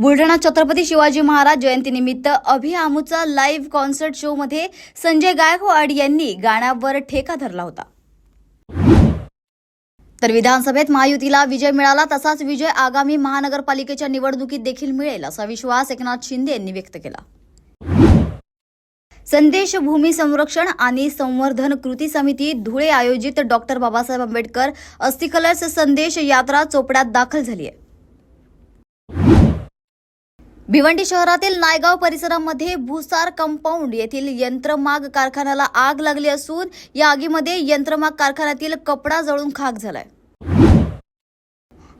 बुलढाणा छत्रपती शिवाजी महाराज जयंतीनिमित्त अभि आमूचा लाईव्ह कॉन्सर्ट शो मध्ये संजय गायकवाड यांनी गाण्यावर ठेका धरला होता. तर विधानसभेत महायुतीला विजय मिळाला तसाच विजय आगामी महानगरपालिकेच्या निवडणुकीत देखील मिळेल असा विश्वास एकनाथ शिंदे यांनी व्यक्त केला. संदेश भूमी संरक्षण आणि संवर्धन कृती समिती धुळे आयोजित डॉक्टर बाबासाहेब आंबेडकर अस्थिकलश संदेश यात्रा चोपड्यात दाखल झाली आहे. भिवंडी शहरातील नायगाव परिसरामध्ये भुसार कंपाऊंड येथील यंत्रमाग कारखान्याला आग लागली असून या आगीमध्ये यंत्रमाग कारखान्यातील कपडा जळून खाक झालाय.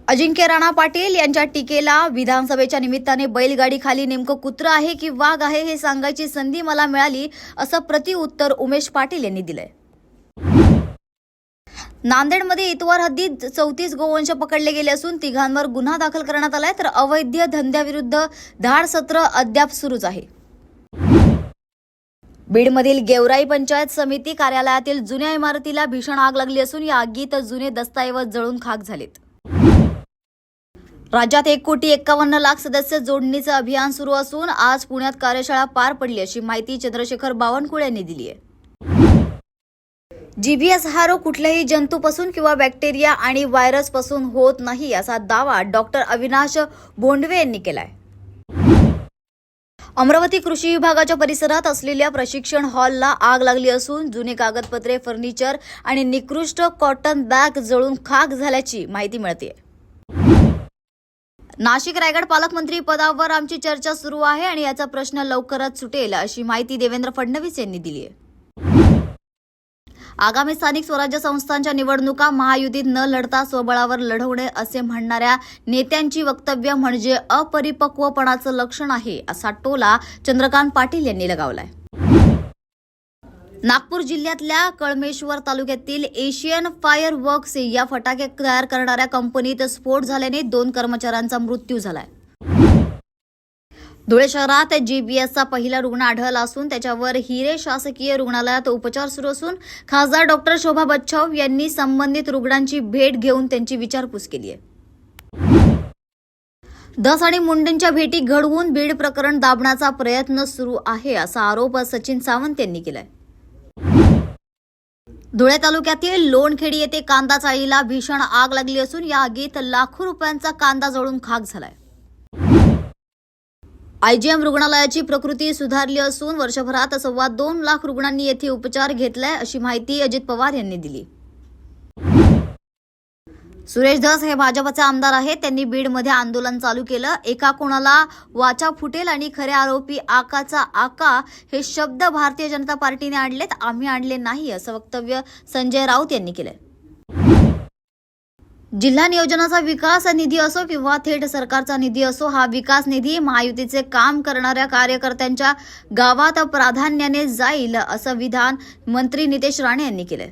अजिंक्य राणा पाटील यांच्या टीकेला विधानसभेच्या निमित्ताने बैलगाडी खाली नेमकं कुत्रं आहे की वाघ आहे हे सांगायची संधी मला मिळाली असं प्रतिउत्तर उमेश पाटील यांनी दिलंय. नांदेडमध्ये इतवार हद्दीत चौतीस गोवंश पकडले गेले असून तिघांवर गुन्हा दाखल करण्यात आलाय. तर अवैध धंद्याविरुद्ध धाड सत्र अद्याप सुरूच आहे. बीडमधील गेवराई पंचायत समिती कार्यालयातील जुन्या इमारतीला भीषण आग लागली असून या आगीत जुने दस्तऐवज जळून खाक झालेत. राज्यात एक कोटी एक्कावन्न लाख सदस्य जोडणीचं अभियान सुरू असून आज पुण्यात कार्यशाळा पार पडली अशी माहिती चंद्रशेखर बावनकुळे यांनी दिली आहे. जीबीएस हा रोग कुठल्याही जंतूपासून किंवा बॅक्टेरिया आणि व्हायरसपासून होत नाही असा दावा डॉक्टर अविनाश बोंडवे यांनी केलाय. अमरावती कृषी विभागाच्या परिसरात असलेल्या प्रशिक्षण हॉलला आग लागली असून जुने कागदपत्रे फर्निचर आणि निकृष्ट कॉटन बॅग जळून खाक झाल्याची माहिती मिळते नाशिक रायगड पालकमंत्री पदावर आमची चर्चा सुरू आहे आणि याचा प्रश्न लवकरच सुटेल अशी माहिती देवेंद्र फडणवीस यांनी दिली आहे आगामी स्थानिक स्वराज्य संस्थांच्या निवडणुका महायुतीत न लढता स्वबळावर लढवणे असे म्हणणाऱ्या नेत्यांची वक्तव्य म्हणजे अपरिपक्वपणाचं लक्षण आहे असा टोला चंद्रकांत पाटील यांनी लगावलाय. नागपूर जिल्ह्यातल्या कळमेश्वर तालुक्यातील एशियन फायर वर्क्स या फटाके तयार करणाऱ्या कंपनीत स्फोट झाल्याने दोन कर्मचाऱ्यांचा मृत्यू झालाय. धुळे शहरात जीबीएसचा पहिला रुग्ण आढळला असून त्याच्यावर हिरे शासकीय रुग्णालयात उपचार सुरू असून खासदार डॉक्टर शोभा बच्छाव यांनी संबंधित रुग्णांची भेट घेऊन त्यांची विचारपूस केली आहे. दस आणि मुंडेंच्या भेटी घडवून बीड प्रकरण दाबण्याचा प्रयत्न सुरू आहे असा आरोप सचिन सावंत यांनी केलाय. धुळे तालुक्यातील लोणखेडी येथे कांदा चाळीला भीषण आग लागली असून या आगीत लाखो रुपयांचा कांदा जळून खाक झालाय. आयजीएम रुग्णालयाची प्रकृती सुधारली असून वर्षभरात सव्वा दोन लाख रुग्णांनी येथे उपचार घेतलाय अशी माहिती अजित पवार यांनी दिली. सुरेश धस हे भाजपचे आमदार आहेत. त्यांनी बीडमध्ये आंदोलन चालू केलं. एका कोणाला वाचा फुटेल आणि खरे आरोपी आकाचा आका हे शब्द भारतीय जनता पार्टीने आणलेत. आम्ही आणले नाही असं वक्तव्य संजय राऊत यांनी केलंय. जिल्हा नियोजनाचा विकास निधी असो किंवा थेट सरकारचा निधी असो हा विकास निधी महायुतीचे काम करणाऱ्या कार्यकर्त्यांच्या गावात प्राधान्याने जाईल असं विधान मंत्री नितेश राणे यांनी केलंय.